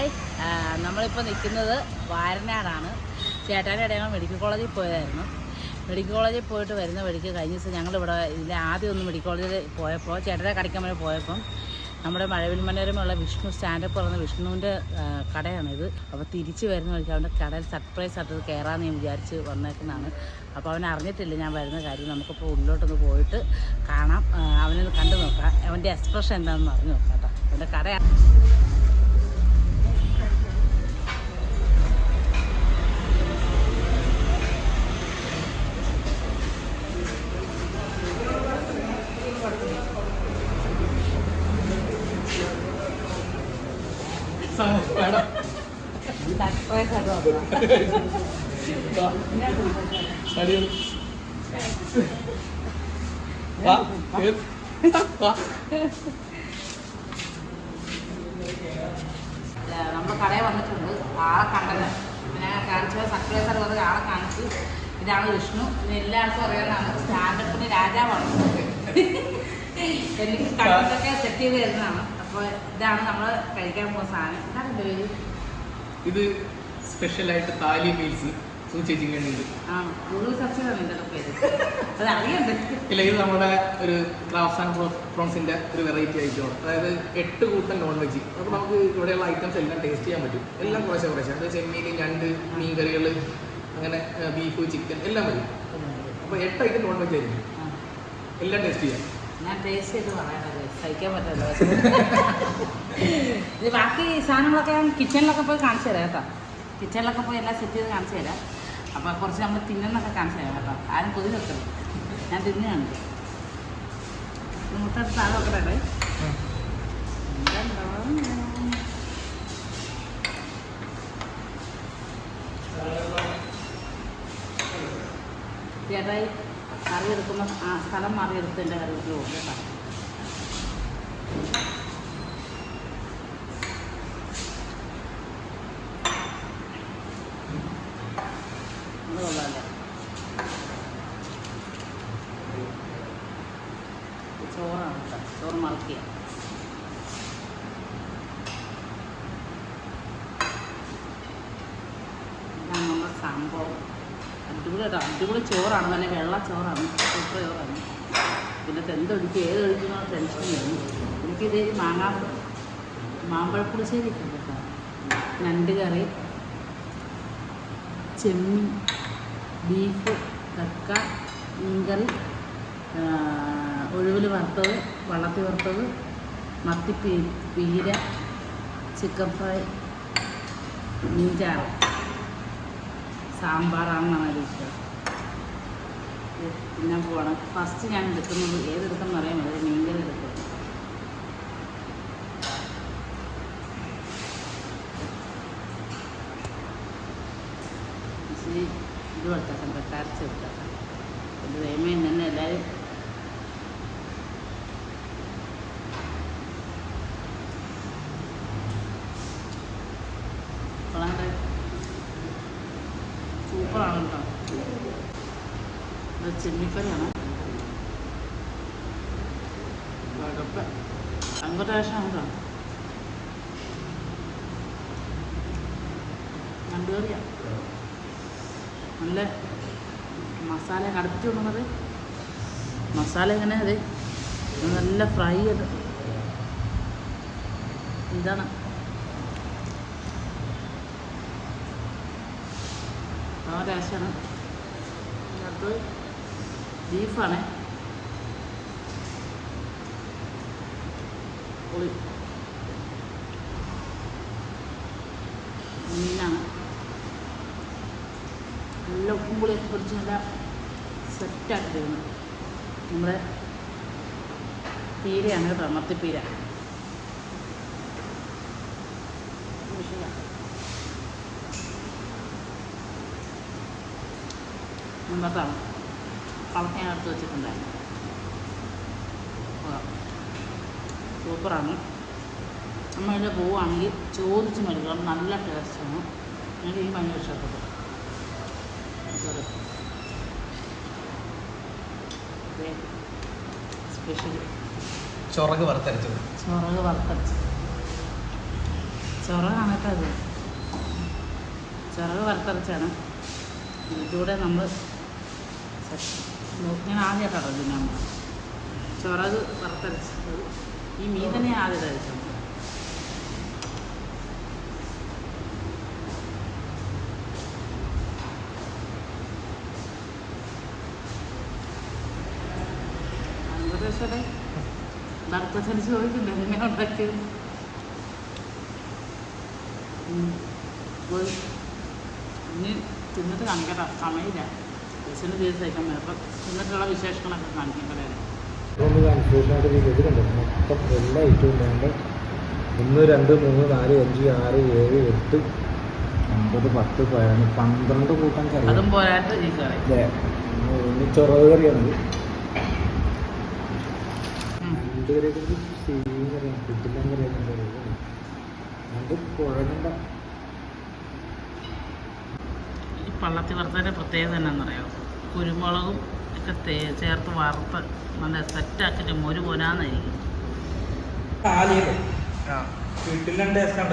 Hi നമ്മളിപ്പോൾ നിൽക്കുന്നത് വാരനാടാണ്. ചേട്ടാന്റെ ഇടയിൽ മെഡിക്കൽ കോളേജിൽ പോയതായിരുന്നു. മെഡിക്കൽ കോളേജിൽ പോയിട്ട് വരുന്ന വഴിക്ക് കഴിഞ്ഞ ദിവസം ഞങ്ങളിവിടെ ഇതിൽ ആദ്യം ഒന്ന് മെഡിക്കൽ കോളേജിൽ പോയപ്പോൾ ചേട്ടന്റെ കടയ്ക്കാൻ വേണ്ടി പോയപ്പം നമ്മുടെ മഴവിൽ മനോരമയുള്ള വിഷ്ണു സ്റ്റാൻഡപ്പ് പറഞ്ഞ വിഷ്ണുവിന്റെ കടയാണിത് അപ്പോൾ തിരിച്ച് വരുന്ന വഴിക്ക് അവന്റെ കടയിൽ സർപ്രൈസ് ആയിട്ട് കയറാമെന്ന് ഞാൻ വിചാരിച്ച് വന്നേക്കുന്നതാണ്. അപ്പോൾ അവൻ അറിഞ്ഞിട്ടില്ല ഞാൻ വരുന്ന കാര്യം. നമുക്കിപ്പോൾ ഉള്ളിലോട്ടൊന്ന് പോയിട്ട് കാണാം. അവനൊന്ന് കണ്ടു നോക്കാം. അവന്റെ എക്സ്പ്രഷൻ എന്താണെന്ന് അറിഞ്ഞു നോക്കാം കേട്ടോ. അവന്റെ കടയാണ് നമ്മൾ കടയിൽ വന്നിട്ടുണ്ട്. ആളെ കണ്ടത്. പിന്നെ കാണിച്ച സർപ്രൈസ് ആയിട്ട് വന്നത് ആളെ കാണിച്ചു. ഇതാണ് വിഷ്ണു. എല്ലാവർക്കും അറിയാവുന്നതാണ്. സ്റ്റാൻഡപ്പിന് രാജാവാണ് എനിക്ക് കണ്ടതൊക്കെ സെറ്റ് ചെയ്ത് തരുന്നതാണ്. അപ്പോൾ ഇതാണ് നമ്മൾ കഴിക്കാൻ പോകുന്ന സാധനം. ഇതാണ് ഇത് സ്പെഷ്യലായിട്ട് താലി മീൽസ് അറിയണ്ടേ ഇല്ല ഇത് നമ്മുടെ ഒരു ക്രാഫ്റ്റ്സ് ആൻഡ് പ്രോൺസിന്റെ ഒരു വെറൈറ്റി ആയിട്ടോ അതായത് എട്ട് കൂട്ടം നോൺ വെജ് അപ്പോൾ നമുക്ക് ഇവിടെയുള്ള ഐറ്റംസ് എല്ലാം ടേസ്റ്റ് ചെയ്യാൻ പറ്റും. എല്ലാം കുറച്ച് കുറച്ച്. അത് ചെമ്മീൻ രണ്ട് മീൻ കറികൾ അങ്ങനെ ബീഫ് ചിക്കൻ എല്ലാം പറ്റും അപ്പോൾ എട്ട് ഐറ്റം നോൺ വെജ് ആയിരിക്കും എല്ലാം ടേസ്റ്റ് ചെയ്യാം. ഞാൻ ടേസ്റ്റ് ചെയ്ത് പറയണത്. സഹിക്കാൻ പറ്റില്ല ബാക്കി സാധനങ്ങളൊക്കെ കിച്ചണിലൊക്കെ പോയി കാണിച്ചു തരാം കേട്ടോ. കിച്ചണിലൊക്കെ പോയി എല്ലാം സെറ്റ് ചെയ്ത് കാണിച്ചു തരാം. അപ്പോൾ കുറച്ച് നമ്മൾ തിന്നുന്നൊക്കെ കാണിച്ചു തരാം കേട്ടോ. ആരും കൊതി വെക്കണം ഞാൻ തിന്നു കാണിച്ചു മുട്ടെടുത്ത് താഴെ വെക്കട്ടെ ചേട്ടായി കറി എടുക്കുമ്പോൾ ആ സ്ഥലം മാറിയെടുത്ത് എന്റെ കറി വീട്ടിൽ പോകും കേട്ടോ അത് കൊള്ളാമല്ലേ ചോറാണ് കേട്ടോ ചോറ് മറക്കുക ഇതാണ് നമ്മുടെ സംഭവം അടിപൊളി ചോറാണ് നല്ല വെള്ള ചോറാണ് സൂപ്പർ ചോറാണ്. പിന്നെ എന്തൊഴിക്കും ഏത് ഒഴിക്കുന്ന ടെൻഷൻ വരുന്നു എനിക്കിത് മാങ്ങാ മാമ്പഴപ്പുളിശ്ശേരി കേട്ടോ. ഞണ്ട് കറി ചെമ്മീൻ ബീഫ് കക്ക മീൻകറി ഒഴിവിൽ വറുത്തത് വള്ളത്തി വറുത്തത് മത്തി പീ പീര ചിക്കൻ ഫ്രൈ മീൻചാറ്. സാമ്പാറാണെന്നാണ് അതിഷ്ടം പിന്നെ പോകണം ഫസ്റ്റ് ഞാൻ എടുക്കുന്നത് ഏതെടുക്കണം അറിയാൻ പറ്റും മീൻകറി എടുക്കും ഇത് വെട്ടാക്കണ്ട കരച്ച് എടുത്തേക്കാം ഇത് വേമയും തന്നെ എല്ലാവരും വളരെ സൂപ്പറാണ് കേട്ടോ ഇത് ചെമ്മിക്കറിയാണ് കുഴപ്പം അങ്ങോട്ട് കേട്ടോ. നണ്ടുകറിയാണ് നല്ല മസാല കടത്തി കൊണ്ടുവന്നത് മസാല ഇങ്ങനെ അതെ നല്ല ഫ്രൈ ചെയ്ത്. ഇതാണ്. ആ രാശാണ് അടുത്ത് ബീഫാണ്. മീനാണ്. നല്ല ഉപ്പും പുളിയൊക്കെ പൊടിച്ച് നല്ല സെറ്റാക്കി തരുന്നു. നമ്മുടെ പീരയാണ് കേട്ടോ മത്തിപ്പീര മുമ്പത്താണ് കളക്കാൻ എടുത്ത് വെച്ചിട്ടുണ്ടായിരുന്നു. സൂപ്പറാണ്. നമ്മൾ ഇതിൽ പോവുകയാണെങ്കിൽ ചോദിച്ച് മേടിക്കണം. നല്ല ടേസ്റ്റാണ്. എനിക്ക് ഈ ഭയങ്കര ഇഷ്ടപ്പെട്ടു സ്പെഷ്യൽ ചൊറക് വറുത്തരച്ചത്. ചൊറക് വറുത്തരച്ച് ചൊറകാണ് കേട്ടോ അത് ചിറക് വറുത്തരച്ചാണ്. ഇതിലൂടെ നമ്മൾ ഞാൻ ആദ്യമായിട്ടാണ് ഇതിനാണ് ചിറക് വറുത്തരച്ചത് ഈ മീൻ തന്നെ ആദ്യം കഴിച്ചത് വറുത്തരച്ച് ചോദിച്ചിട്ടുണ്ട് എങ്ങനെ ഉണ്ടാക്കിയത്. ഇനി തിന്നിട്ട് കാണിക്കട്ടെ സമയമില്ല. ബസ്സിന് ചെയ്ത് പറ്റും അപ്പം തിന്നിട്ടുള്ള വിശേഷങ്ങളൊക്കെ കാണിക്കാൻ ഒന്ന് കൺഫ്യൂഷനായിട്ട് ഇരിക്കും. മൊത്തം എല്ലാ ഐറ്റവും വേണ്ട. ഒന്ന് രണ്ട് മൂന്ന് നാല് അഞ്ച് ആറ് ഏഴ് എട്ട് ഒമ്പത് പത്ത് പതിനൊന്ന് പന്ത്രണ്ട് കൂട്ടം കറി. അതും അല്ലേ ഒന്ന് ചൊറവ് കറിയാണ്. രണ്ട് കറിയൊക്കെ സീൻ കറിയാണ്. കുട്ടിലം കറിയൊക്കെ രണ്ട് കുഴകണ്ട ഈ പള്ളത്തി വറുത്തതിന്റെ പ്രത്യേകത എന്നാണെന്നറിയോ കുരുമുളകും ഒക്കെ തേ ചേർത്ത് വറുത്ത് നല്ല സെറ്റാക്കിട്ട് മൊരു പോരാന്നായിരിക്കും.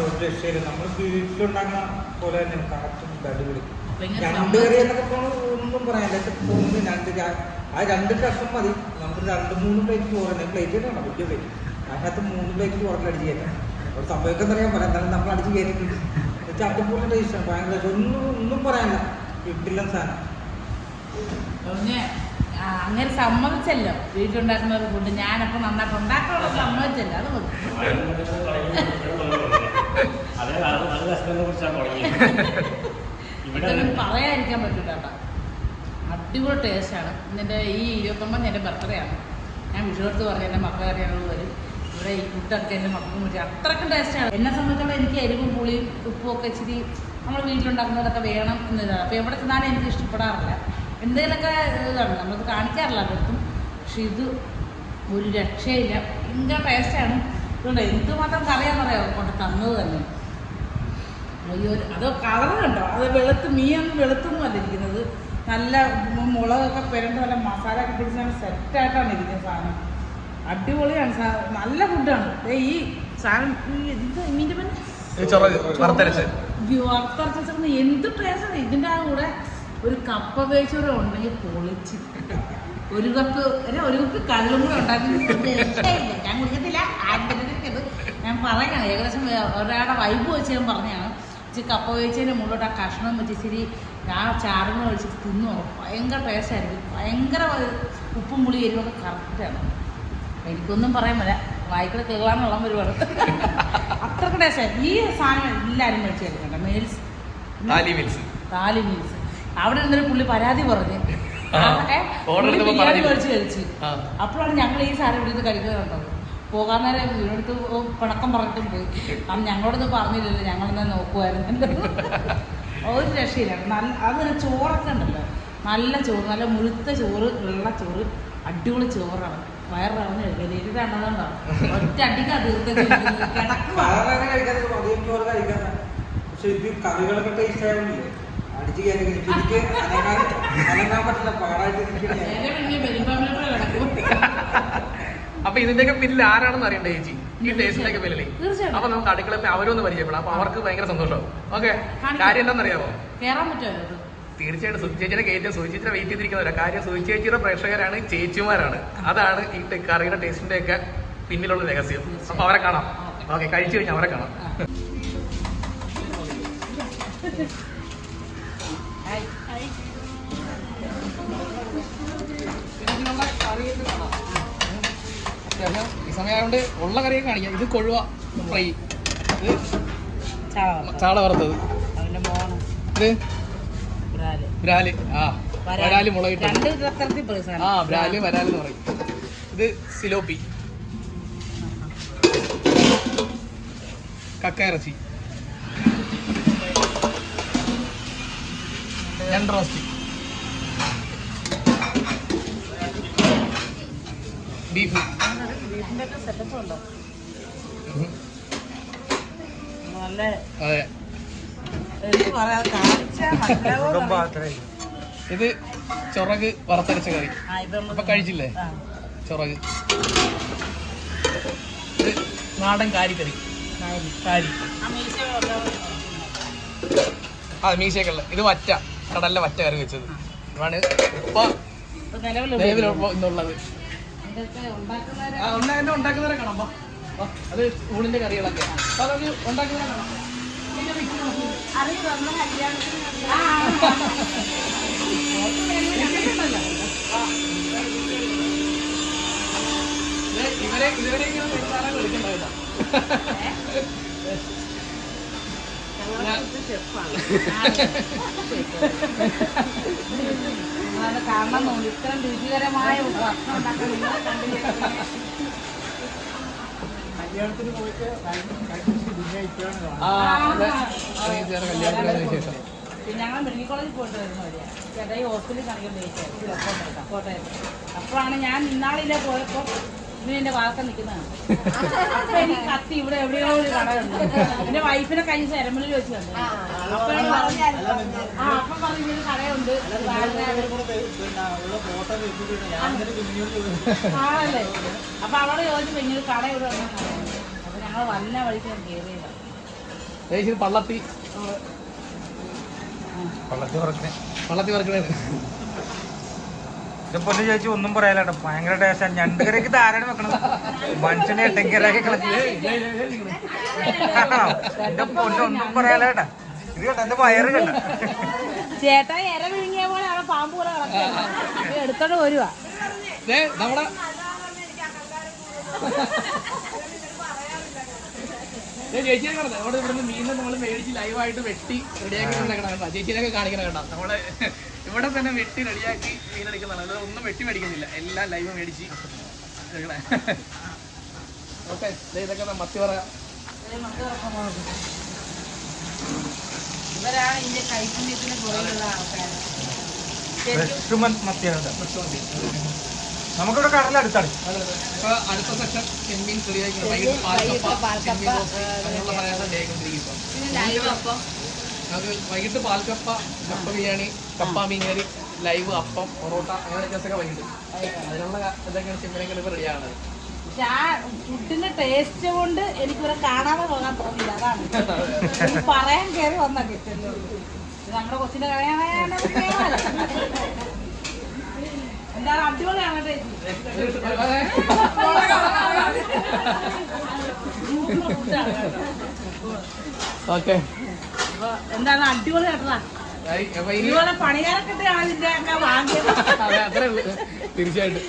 ഒരു രക്ഷയില്ല നമ്മൾ വീട്ടിലുണ്ടാക്കുന്ന പോലെ തന്നെ കറക്റ്റ് അടിപൊളി. ഭയങ്കര രണ്ട്. കറി എന്നൊക്കെ ഒന്നും പറയാനില്ല. കിട്ടില്ല രണ്ട് ആ രണ്ട് കഷ്ണം മതി. നമുക്ക് രണ്ട് മൂന്ന് പ്ലേറ്റ് ചോറുണ്ട് പ്ലേറ്റ് തന്നെ വലിയ പ്ലേറ്റ് അതിനകത്ത് മൂന്ന് പ്ലേറ്റ് ചോറിൽ അടിച്ച് കയറ്റാം ഒരു സംഭവമൊക്കെ അറിയാൻ പറയാം. എന്നാലും നമ്മൾ അടിച്ച് കയറ്റിട്ടുണ്ട് എന്നുവെച്ചാൽ അതുപോലെ ടേസ്റ്റാണ് ഭയങ്കര ഒന്നും ഒന്നും പറയാനില്ല. വീട്ടിലെ സാധനം. അങ്ങനെ സമ്മതിച്ചല്ലോ. വീട്ടിലുണ്ടാക്കുന്ന ഒരു ഫുഡ് ഞാനപ്പോൾ നന്നായിട്ട് ഉണ്ടാക്കാനുള്ള സമ്മതിച്ചല്ലോ. അത് ഇതൊന്നും പറയാതിരിക്കാൻ പറ്റില്ല കേട്ടോ. അടിപൊളി ടേസ്റ്റാണ് ഇതിന്റെ ഈ ഇരുപത്തൊമ്പത് എന്റെ ബർത്ത്ഡേ ആണ്. ഞാൻ വിഷുവെടുത്ത് പറഞ്ഞ എന്റെ മക്കളെ അറിയാനുള്ള വരും ഇവിടെ ഈ ഫുഡൊക്കെ എന്റെ മക്കൾക്കും പറ്റി ടേസ്റ്റ് ടേസ്റ്റാണ് എന്നെ സംബന്ധിച്ചോളം എനിക്ക് എരിവും പുളിയും ഉപ്പും ഒക്കെ ഇച്ചിരി നമ്മൾ വീട്ടിലുണ്ടാക്കുന്നതൊക്കെ വേണം എന്നതാണ് അപ്പോൾ എവിടെ ചെന്നാലും എനിക്ക് ഇഷ്ടപ്പെടാറില്ല. എന്തെങ്കിലുമൊക്കെ ഇതാണ്. നമ്മളത് കാണിക്കാറില്ല അവർക്കും പക്ഷെ ഇത് ഒരു രക്ഷയില്ല. ഭയങ്കര ടേസ്റ്റാണ്. ഇതുകൊണ്ട് എന്തുമാത്രം പറയാം കൊണ്ട് തന്നത് തന്നെ. അയ്യോ അത് കളറുണ്ടോ കണ്ടോ? അത് വെളുത്ത് മീയൊന്നും വെളുത്തൊന്നും അല്ല ഇരിക്കുന്നത്. നല്ല മുളകൊക്കെ പെരണ്ട് നല്ല മസാല ഒക്കെ പിടിച്ച് നല്ല സെറ്റായിട്ടാണ് ഇരിക്കുന്നത് സാധനം. അടിപൊളിയാണ് സാ- നല്ല ഫുഡാണ് ഈ സാധനം എന്ത് മീന്റെ പിന്നെ വറുത്തരച്ചത് എന്ത് ടേസ്റ്റാണ് ഇതിന്റെ ആ കൂടെ? ഒരു കപ്പ വേച്ചൂടെ ഉണ്ടെങ്കിൽ പൊളിച്ച്. ഒരു കപ്പ് അല്ലെ ഒരു കപ്പ് കള്ളും കൂടെ ഉണ്ടാക്കി. ഞാൻ കുടിക്കത്തില്ല. ഞാൻ പറയണം ഏകദേശം ഒരാളുടെ വൈബ് വെച്ച് ഞാൻ പറഞ്ഞതാണ്. ഇച്ചിരി കപ്പ വേച്ചതിന്റെ മുകളിലോട്ട് ആ കഷ്ണം വെച്ച് ഇച്ചിരി ആ ചാറുകൾ ഒഴിച്ച് തിന്നു ഭയങ്കര ടേസ്റ്റായിരിക്കും ഭയങ്കര ഉപ്പും പുളി എരിവൊക്കെ കറക്റ്റാണ് എനിക്കൊന്നും പറയാൻ പറ്റില്ല. വായിക്കൂടെ കേളാന്നുള്ള ഒരുപാട്. അത്രയ്ക്ക് ടേസ്റ്റായി ഈ സാധനം എല്ലാവരും മേടിച്ചു മീൽസ് താലി മിൽസ് താലി മീൽസ് അവിടെ ഇരുന്നൊരു പുള്ളി പരാതി പറഞ്ഞു. ബിരിയാണി മേടിച്ച് കഴിച്ചു. അപ്പോഴാണ് ഞങ്ങൾ ഈ സാധനം ഇവിടെ നിന്ന് കഴിക്കുന്നത് കണ്ടത്. പോകാൻ നേരം ഇവിടുത്തെ പിണക്കം പറഞ്ഞിട്ടും പോയി ഞങ്ങളോട് ഞങ്ങളോടൊന്നും പറഞ്ഞില്ലല്ലോ ഞങ്ങളെന്നെ നോക്കുമായിരുന്നു ഒരു രക്ഷയില്ല. നല്ല അതൊരു ചോറൊക്കെ ഉണ്ടല്ലോ. നല്ല ചോറ് നല്ല മുഴുത്ത ചോറ് വെള്ള ചോറ് അടിപൊളി ചോറാണ്. വയറിറങ്ങി കഴിക്കുന്നത് ഇരുതാണ്ടോ ഒറ്റ അടിക്കാ തീർത്ത പക്ഷെ ഇത് കറികളൊക്കെ ടേസ്റ്റ് ആയതുകൊണ്ടില്ലേ അപ്പൊ ഇതിന്റെയൊക്കെ പിന്നിൽ ആരാണെന്ന് അറിയണ്ടേ ചേച്ചി? ഈ ടേസ്റ്റിന്റെയൊക്കെ പിന്നിലെ. അപ്പൊ നമുക്ക് അടുക്കള അവരൊന്ന് പരിചയപ്പെടാം. അപ്പൊ അവർക്ക് ഭയങ്കര സന്തോഷമാവും. ഓക്കെ കാര്യം എന്താണെന്നറിയാമോ തീർച്ചയായിട്ടും സുധി ചേച്ചിയുടെ കയറ്റം സുധി ചേച്ചിയുടെ വെയിറ്റ് ചെയ്തിരിക്കുന്നവരാ. കാര്യം സുധി ചേച്ചിയുടെ പ്രേക്ഷകരാണ് ചേച്ചിമാരാണ്. അതാണ് ഈ ടെ- കറിയുടെ ടേസ്റ്റിന്റെ ഒക്കെ പിന്നിലുള്ള രഹസ്യം. അപ്പൊ അവരെ കാണാം. ഓക്കെ. കഴിച്ചു കഴിഞ്ഞാൽ അവരെ കാണാം. അത്യാവശ്യം ഈ സമയമായതുകൊണ്ട് ഉള്ള കറിയൊക്കെ കാണിക്കാം. ഇത് കൊഴുവ ഫ്രൈ. ഇത് ചാള വറുത്തത് ഇത് ബ്രാൽ ആ വരാൽ മുളകിട്ട്. ആ ബ്രാൽ വരാൽ എന്ന് പറയും. ഇത് സിലോപ്പി. കക്ക ഇറച്ചി. രണ്ട് റോസ്റ്റ്. ബീഫ്. അതെ. ഇത് ചൊറക് വറുത്തരച്ച കറി. അപ്പൊ കഴിച്ചില്ലേ. ചൊറക്. ഇത് നാടൻ കാരിക്കറി. കാരി. കാരി ആ മീശയൊക്കെ ഇത് വറ്റ. കടലിലെ വറ്റ കറി വെച്ചത്. ഇതാണ് ഇപ്പൊ ഇപ്പൊ ആ ഉണ്ടാ എന്നെ ഉണ്ടാക്കുന്നവരെ കാണാം വാ. വാ. അത് ഊണിന്റെ കറികളൊക്കെ അപ്പൊ അതൊക്കെ ഉണ്ടാക്കുന്നവരെ കാണാം. അറിയോ നമ്മളെ കല്യാണത്തിന് ആ. ഇത് ഇവരെ ഇവരെ ഇങ്ങനെ നിങ്ങളത് കാണണം തോന്നി ഇത്രയും രുചികരമായ ഭക്ഷണം ഉണ്ടാക്കാൻ നിങ്ങളെ കണ്ടില്ല കല്യാണത്തിന് പോയിട്ട് കല്യാണത്തിന് ശേഷം പിന്നെ ഞങ്ങൾ മെഡിക്കൽ കോളേജിൽ പോയിട്ട് വരുന്ന വഴിയാണ് ചേട്ടാ ഈ ഹോസ്പിറ്റലിൽ കാണിക്കാൻ ഡേറ്റ് കോട്ടയം അപ്പോഴാണ് ഞാൻ ഇന്നാളിലെ പോയപ്പോൾ ഇവന് എന്റെ വാർത്ത നിൽക്കുന്നതാണ്. അപ്പൊ എനിക്ക് കത്തി ഇവിടെ എവിടെയോ ഒരു കടയുണ്ട്. എന്റെ വൈഫിനെ കൈ സെരമണിയിൽ വെച്ച് കണ്ടു. അപ്പൊ ആ അപ്പം പറഞ്ഞു ഇങ്ങനെ കടയുണ്ട്. ആണല്ലേ? അപ്പൊ അവൾ ചോദിച്ചപ്പോ ഇങ്ങനെ കട ഇവിടെ. അപ്പൊ ഞങ്ങൾ വന്ന വഴിക്ക് ഞാൻ കയറിയതാണ് പള്ളത്തി. പള്ളത്തി പറഞ്ഞേ പള്ളത്തി വറക്കണേ ഇതിപ്പോ ചേച്ചി ഒന്നും പറയാലോ ഭയങ്കര ടേസ്റ്റ് ഞണ്ട് കറിക്ക് ധാരാളം വെക്കണം. മനുഷ്യനെ എട്ടെങ്കരക്ക് കളഞ്ഞ് എന്റെ പൊന്നെ ഒന്നും പറയാലോട്ടാ ഇത് കേട്ടോ എന്റെ വയറ് കണ്ട ചേട്ടാ ഇര വിഴുങ്ങിയ പോലെ അവിടെ പാമ്പ് പോലെ എടുത്തോണ്ട് വരുവാ നമ്മുടെ ചേച്ചിയെ കാണുന്നത് നമ്മുടെ ഇവിടുന്ന് നമ്മൾ മേടിച്ച് ലൈവായിട്ട് വെട്ടി റെഡിയാക്കി കാണിക്കണം കേട്ടോ. നമ്മൾ ഇവിടെ തന്നെ വെട്ടി റെഡിയാക്കി മീൻ എടുക്കുന്നതാണ് ഇത് ഒന്നും വെട്ടി മേടിക്കുന്നില്ല. എല്ലാം ലൈവ് മേടിച്ച് ഓക്കെ ഇതൊക്കെ മത്തി പറ ഇവരാണ് ഇതിന്റെ കൈപ്പുണ്യത്തിന് പുറകിലുള്ള ആൾക്കാർ ഫ്രഷ് മത്തിയാണ് നമുക്കിവിടെ കടല അടുത്താണ്. അടുത്ത സെക്ഷൻ ചെമ്മീൻ റെഡിയാക്കി വൈകിട്ട് പാൽക്കപ്പ കപ്പ ബിരിയാണി കപ്പ മീൻകറി ലൈവ് അപ്പം പൊറോട്ട അങ്ങനെ വ്യത്യാസമൊക്കെ വൈകിട്ട്. അതിനുള്ള ഇതൊക്കെയാണ് ചെമ്മീനൊക്കെ ഇപ്പൊ റെഡിയാണത് പക്ഷെ ആ ഫുഡിന്റെ ടേസ്റ്റ് കൊണ്ട് എനിക്ക് ഇവിടെ കാണാതെ പോകാൻ തോന്നില്ല അതാണ്. പറയാൻ കയറി വന്ന കിട്ടുന്നു നമ്മുടെ കൊച്ചിന്റെ കളയാൻ എന്താണ് അടിപൊളിയാണ് ടേസ്റ്റ് ഓക്കെ. എന്താണ് അടിപൊളി കേട്ടതാ? ഇതുപോലെ പണികാരൊക്കെ ഒക്കെ വാങ്ങിയത്. അതെ അത്രേ ഉള്ളൂ. തീർച്ചയായിട്ടും.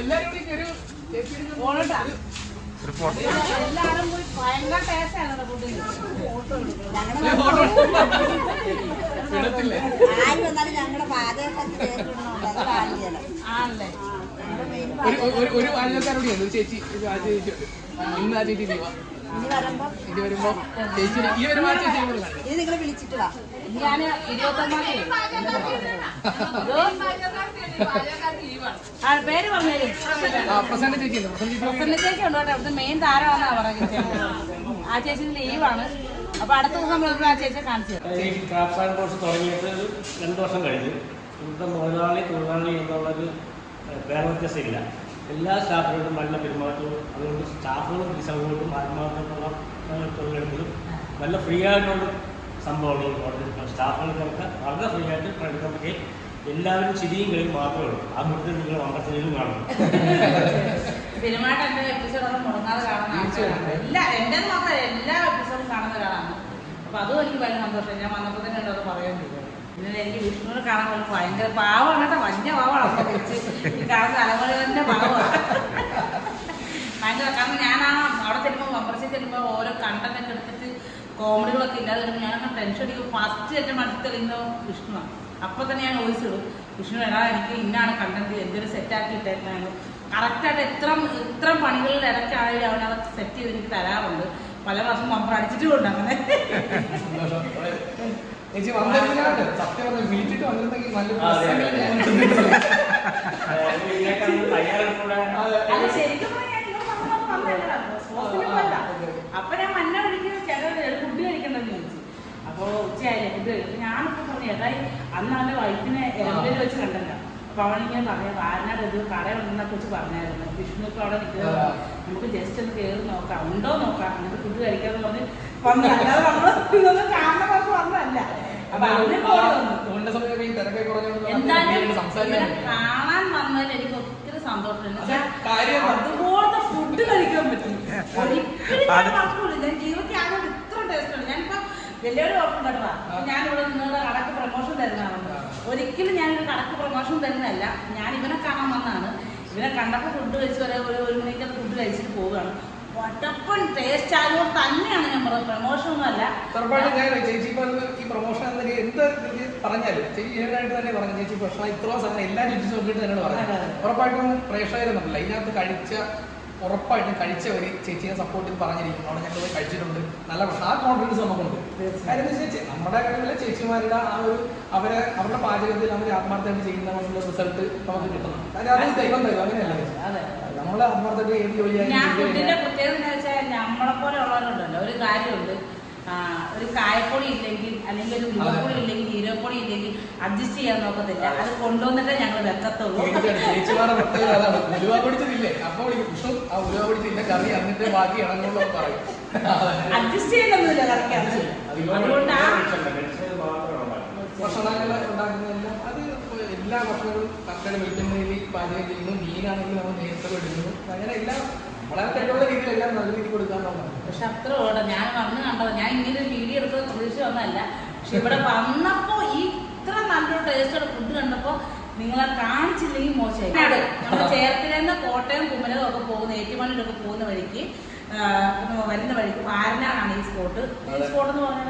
എല്ലാരും കൂടി ഒരു ഞങ്ങളുടെ ഒരു ഒരു ചേച്ചി ചേച്ചി ഇന്ന് ആ ചേച്ചി ഇനി വരുമ്പോ ചേച്ചി ഈ വരുമ്പോ ചേച്ചി നിങ്ങൾ വിളിച്ചിട്ട് വാ. ഞാൻ ഇരുപത്തൊന്നാം തീയതി. ആ പേര് പറഞ്ഞേര്. ആ പ്രസന്ന ചേച്ചി ഉണ്ട് പ്രസന്ന ചേച്ചി പ്രസന്ന ചേച്ചി ഉണ്ട് കേട്ടോ. അവിടുത്തെ മെയിൻ താരമാണെന്നാ ആ ചേച്ചിന്റെ ലീവാണ്. അപ്പൊ അടുത്ത ദിവസം നമ്മൾ ആ ചേച്ചിയെ കാണിച്ചു തരാം. ഈ ക്രാഫ്റ്റ് ആൻഡ് കോഴ്സ് തുടങ്ങിയിട്ട് ഒരു രണ്ട് വർഷം കഴിഞ്ഞു. ഇവിടുത്തെ മുതലാളി തൊഴിലാളി എന്നുള്ളൊരു വേറെ വ്യത്യാസമില്ല. എല്ലാ സ്റ്റാഫുകളും നല്ല പെരുമാറ്റവും അതുകൊണ്ട് സ്റ്റാഫുകളും തിരിച്ചറിവുകൊണ്ടും ആത്മാർത്ഥമുള്ള തൊഴിലെടുക്കലും നല്ല ഫ്രീ ആയിട്ടുള്ള സംഭവമാണ് കോടതി കോളേജിൽ സ്റ്റാഫുകൾക്കൊക്കെ വളരെ ഫ്രീ ആയിട്ട് പറ്റിയ എല്ലാവരും ചിരിയും കളിയും മാത്രമേ ഉള്ളൂ. ആ മുട്ടിൽ നിങ്ങൾ അമ്പത്തിലും കാണും. മുടങ്ങാതെ കാണുന്ന ആൾക്കാരാണ്. എല്ലാ മാത്രമല്ല എല്ലാ എപ്പിസോഡും കാണുന്ന ഒരാളാണ്. അപ്പൊ അതും എനിക്ക് ഭയങ്കര സന്തോഷം. ഞാൻ വന്നപ്പോൾ തന്നെ എന്നോട് പറയുകയും ചെയ്തു. പിന്നെ എനിക്ക് വിഷ്ണുവിനെ കാണാൻ പോലും ഭയങ്കര പാവമാണ് കേട്ടോ. വലിയ പാവമാണ് അപ്പൊ വെച്ച് ഈ കാണുന്ന തലമുറ പാവമാണ് ഭയങ്കര കാരണം ഞാൻ അവിടെ ചെല്ലുമ്പോൾ മെമ്പർഷിപ്പ് ചെല്ലുമ്പോൾ ഓരോ കണ്ടന്റ് ഒക്കെ എടുത്തിട്ട് കോമഡികളൊക്കെ ഇല്ലാതെ വരുമ്പോൾ ഞാനൊക്കെ ടെൻഷൻ അടിക്കും ഫസ്റ്റ് എന്റെ മനസ്സിൽ തെളിയുന്നത് വിഷ്ണുവാണ് അപ്പോൾ തന്നെ ഞാൻ വോയിസ് ഇടും. വിഷ്ണു എടാ എനിക്ക് ഇന്നാണ് കണ്ടത് എന്തൊരു സെറ്റാക്കി ഇട്ടേക്കാണ് കറക്റ്റായിട്ട് എത്ര ഇത്ര പണികളിൽ ഇടയ്ക്കായാലും അവനത് സെറ്റ് ചെയ്ത് എനിക്ക് തരാറുണ്ട്. പല പ്രാവശ്യം അടിച്ചിട്ടും അടിച്ചിട്ടുമുണ്ട് അങ്ങനെ. ചേച്ചി ഞാൻ സത്യം പറഞ്ഞു വിളിച്ചിട്ട് വന്നിരുന്നെങ്കിൽ നല്ലൊരു അപ്പൊ ഞാൻ അതെ, പ്രസംഗം അതായത് ഇതിനേക്കാളും തയ്യാറെടുപ്പുള്ള അത് ശരിക്കും പറഞ്ഞാൽ നിങ്ങൾ പറഞ്ഞത് വന്നതല്ല. ഹോസ്പിറ്റലിൽ പോയതാ. അപ്പൊ ഞാൻ മഞ്ഞ വിളിക്കുന്ന ചേട്ടൻ ഫുഡ് കഴിക്കണ്ടെന്ന് ചോദിച്ചു അപ്പൊ ഇത് ഞാനിപ്പോ പറഞ്ഞു ഏതായി അന്ന് അവന്റെ വൈഫിനെ എവിടെ വെച്ച് കണ്ടല്ലോ. അപ്പൊ അവളിങ്ങനെ പറയാം വാരനാട് ഒരു കടയുണ്ടെന്നെ കുറിച്ച് പറഞ്ഞായിരുന്നു. വിഷ്ണു ഇപ്പൊ അവിടെ നിൽക്കുന്നത് നമുക്ക് ജസ്റ്റ് ഒന്ന് കയറി നോക്കാം. ഉണ്ടോ നോക്കാം. എന്നിട്ട് ഫുഡ് കഴിക്കാന്ന് പറഞ്ഞ് വന്നു. അല്ലാതെ വന്നതല്ല. അപ്പൊ കുറഞ്ഞു എന്തായാലും ഇവരെ കാണാൻ വന്നതിൽ എനിക്ക് ഒത്തിരി സന്തോഷമുണ്ട്? അതുപോലത്തെ ഫുഡ് കഴിക്കാൻ പറ്റും ഒരിക്കലും ഞാൻ മറക്കൂല ഞാൻ ജീവിതത്തിൽ ആദ്യം ഇത്ര ടേസ്റ്റ് ഉണ്ട് ഞാനിപ്പോ വലിയൊരു ഓർമ്മ കേട്ടോ ഇവിടെ നിങ്ങളുടെ കടക്ക് പ്രൊമോഷൻ തരുന്നതാണ് ഒരിക്കലും ഞാനൊരു കടക്ക് പ്രൊമോഷൻ തരുന്നതല്ല. ഞാൻ ഇവനെ കാണാൻ വന്നതാണ്. ഇവനെ കണ്ടപ്പോൾ ഫുഡ് കഴിച്ച് വരെ ഒരു ഒരു മണിക്ക് ഫുഡ് കഴിച്ചിട്ട് പോവുകയാണ്. വട്ടപ്പൻ ടേസ്റ്റ് ആയതുകൊണ്ട് തന്നെയാണ് ഞാൻ പറഞ്ഞത്. പ്രൊമോഷൻ ഒന്നും അല്ല. ഉറപ്പായിട്ടും ഞാൻ ചേച്ചി ഈ പ്രൊമോഷൻ എന്ത് പറഞ്ഞാലും ചേച്ചി ഇതിനായിട്ട് തന്നെ പറഞ്ഞു ചേച്ചി ഭക്ഷണം ഇത്രയും സാധനം എല്ലാ രുചിച്ച് നോക്കിയിട്ട് തന്നെയാണ് പറഞ്ഞത്. ഉറപ്പായിട്ടും പ്രേക്ഷകരെന്നല്ല ഇതിനകത്ത് കഴിച്ച ഉറപ്പായിട്ടും കഴിച്ചവര് ചേച്ചിയെ സപ്പോർട്ട് ചെയ്ത് പറഞ്ഞിരിക്കും അവിടെ ഞങ്ങൾ പോയി കഴിച്ചിട്ടുണ്ട്. നല്ല ആ കോൺഫിഡൻസ് നമുക്കുണ്ട്. കാര്യം ചേച്ചി നമ്മുടെ കഴിവിലെ ചേച്ചിമാരുടെ ആ ഒരു അവരെ അവരുടെ പാചകത്തിൽ അവർ ആത്മാർത്ഥമായിട്ട് ചെയ്യുന്ന റിസൾട്ട് നമുക്ക് കിട്ടണം. കാര്യം അത് ദൈവം തരും. അങ്ങനെയല്ല? നമ്മളെ ആത്മാർത്ഥമായിട്ട് ഏത് ജോലിയായാലും ഞാൻ ചെയ്ത് ഫുഡിന്റെ പ്രത്യേകത എന്താ വെച്ചാൽ നമ്മളെ പോലെ ഉള്ളവരുണ്ടല്ലോ ഒരു കാര്യമുണ്ട്. ഒരു കായപ്പൊടി ഇല്ലെങ്കിൽ അല്ലെങ്കിൽ ഒരു ഉലുവപ്പൊടി ഇല്ലെങ്കിൽ ജീരകപ്പൊടി ഇല്ലെങ്കിൽ അഡ്ജസ്റ്റ് ചെയ്യാൻ നോക്കത്തില്ല. അത്. കൊണ്ടുവന്നിട്ടേ ഞങ്ങൾ വെക്കത്തുള്ളൂ. അഡ്ജസ്റ്റ് ചെയ്യണമെന്നില്ല കറിക്കകത്ത് അതുകൊണ്ട് ആ ഭക്ഷണങ്ങൾ ഉണ്ടാക്കുന്നതെല്ലാം. അത് എല്ലാ ഭക്ഷണങ്ങളും കർഷകർ വെളിച്ചെണ്ണയിൽ പാചകം ചെയ്യുന്നു. മീനാണെങ്കിൽ നമ്മൾ നേരത്തെ എടുക്കുന്നു അങ്ങനെ എല്ലാം വളരെ തെറ്റുള്ള രീതിയിലെല്ലാം നല്ല രീതിയിൽ കൊടുക്കാന്നുള്ളതാണ്. പക്ഷെ അത്ര ഓടാ. ഞാൻ വന്ന് കണ്ടത്. ഞാൻ ഇങ്ങനെ ഒരു വീഡിയോ എടുത്തത് പ്രതീക്ഷ വന്നതല്ല. പക്ഷെ ഇവിടെ വന്നപ്പോ ഈ ഇത്ര നല്ലൊരു ടേസ്റ്റോടെ ഫുഡ് കണ്ടപ്പോ നിങ്ങളെ കാണിച്ചില്ലെങ്കിൽ മോശമായി. നമ്മൾ ചേർത്തിലെന്ന് കോട്ടയം കുമരകം ഒക്കെ പോകുന്ന ഏറ്റുമാനൂരൊക്കെ പോകുന്ന വഴിക്ക് വരുന്ന വഴിക്ക് വാരനാടാണ് ഈ സ്പോട്ട് ഈ സ്പോട്ട് എന്ന് പറഞ്ഞാൽ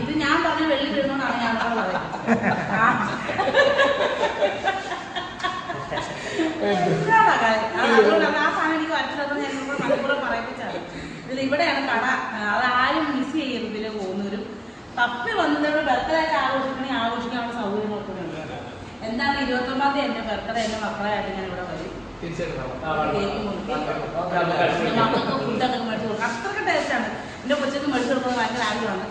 ഇത് ഞാൻ പറഞ്ഞ വെള്ളി വരുന്നോണ്ടാണ് ഞാൻ അങ്ങനെ ഇവിടെയാണ് കട. അത് ആരും മിസ് ചെയ്യരുത് പോകുന്നവരും. തപ്പി വന്നതോടെ ബർത്ത്ഡേ ഒക്കെ ആഘോഷിക്കണമെങ്കിൽ ആഘോഷിക്കാനുള്ള സൗകര്യങ്ങളൊക്കെ ഉണ്ട്. എന്താണ് ഇരുപത്തൊമ്പതാം തീയതി എന്റെ ബർത്ത്ഡേ എന്റെ മക്കളായിട്ട് ഞാൻ ഇവിടെ വരും? മക്കൾക്ക് ഫുഡൊക്കെ മേടിച്ചു കൊടുക്കും അത്രയ്ക്ക് ടേസ്റ്റാണ് എന്റെ കൊച്ചിന് മേടിച്ചു കൊടുക്കുന്നത് ഭയങ്കര ആഗ്രഹമാണ്.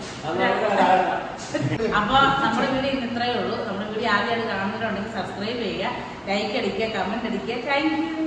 അപ്പൊ നമ്മുടെ വീട് ഇന്ന് ഇത്രയേ ഉള്ളൂ. നമ്മുടെ വീഡിയോ ആദ്യമായിട്ട് കാണുന്നവരുണ്ടെങ്കിൽ സബ്സ്ക്രൈബ് ചെയ്യുക ലൈക്ക് അടിക്കുക കമന്റ് അടിക്കുക. താങ്ക്